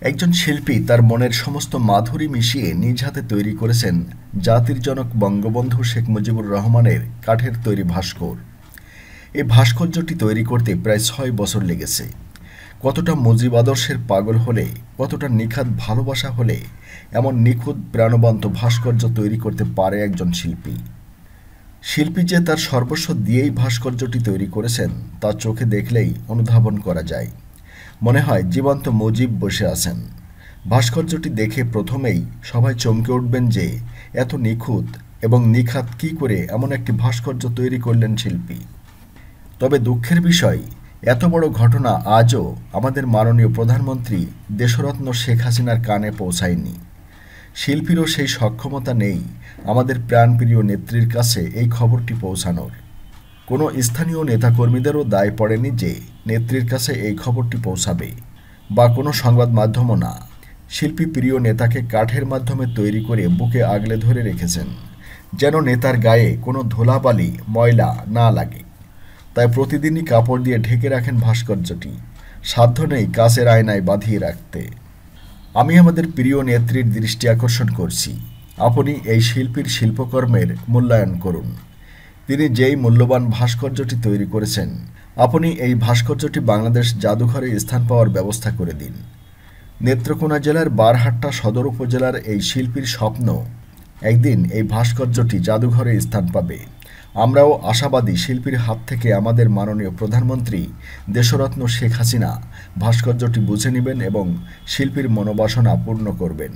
একজন শিল্পী তার মনের সমস্ত মাধুরী মিশিয়ে নিজ হাতে তৈরি করেছেন জাতির জনক বঙ্গবন্ধু শেখ মুজিবুর রহমানের কাঠের তৈরি ভাস্কর। এই ভাস্কর্যটি তৈরি করতে প্রায় ছয় বছর লেগেছে। কতটা মুজিব আদর্শের পাগল হলে, কতটা নিখাত ভালোবাসা হলে, এমন নিখুঁত প্রাণবন্ত ভাস্কর্য তৈরি করতে পারে একজন শিল্পী। শিল্পী যে তার সর্বস্ব দিয়েই ভাস্কর্যটি তৈরি করেছেন, তা চোখে দেখলেই অনুধাবন করা যায়। মনে হয় জীবন্ত মুজিব বসে আছেন। ভাস্কর্যটি দেখে প্রথমেই সবাই চমকে উঠবেন যে, এত নিখুঁত এবং নিখাত কী করে এমন একটি ভাস্কর্য তৈরি করলেন শিল্পী। তবে দুঃখের বিষয়, এত বড় ঘটনা আজও আমাদের মাননীয় প্রধানমন্ত্রী দেশরত্ন শেখ হাসিনার কানে পৌঁছায়নি। শিল্পীরও সেই সক্ষমতা নেই আমাদের প্রাণপ্রিয় নেত্রীর কাছে এই খবরটি পৌঁছানোর। কোনো স্থানীয় নেতাকর্মীদেরও দায় পড়েনি যে নেত্রীর কাছে এই খবরটি পৌঁছাবে বা কোনো সংবাদ মাধ্যমও না। শিল্পী প্রিয় নেতাকে কাঠের মাধ্যমে তৈরি করে বুকে আগলে ধরে রেখেছেন, যেন নেতার গায়ে কোনো ধুলাবালি, ময়লা না লাগে। তাই প্রতিদিনই কাপড় দিয়ে ঢেকে রাখেন ভাস্কর্যটি, সাধ্য নেই কাছের আয়নায় বাঁধিয়ে রাখতে। আমি আমাদের প্রিয় নেত্রীর দৃষ্টি আকর্ষণ করছি। আপনি এই শিল্পীর শিল্পকর্মের মূল্যায়ন করুন। তিনি যেই মূল্যবান ভাস্কর্যটি তৈরি করেছেন, আপনি এই ভাস্কর্যটি বাংলাদেশ জাদুঘরে স্থান পাওয়ার ব্যবস্থা করে দিন। নেত্রকোনা জেলার বারহাট্টা সদর উপজেলার এই শিল্পীর স্বপ্ন, একদিন এই ভাস্কর্যটি জাদুঘরে স্থান পাবে। আমরাও আশাবাদী শিল্পীর হাত থেকে আমাদের মাননীয় প্রধানমন্ত্রী দেশরত্ন শেখ হাসিনা ভাস্কর্যটি বুঝে নেবেন এবং শিল্পীর মনোবাসনা পূর্ণ করবেন।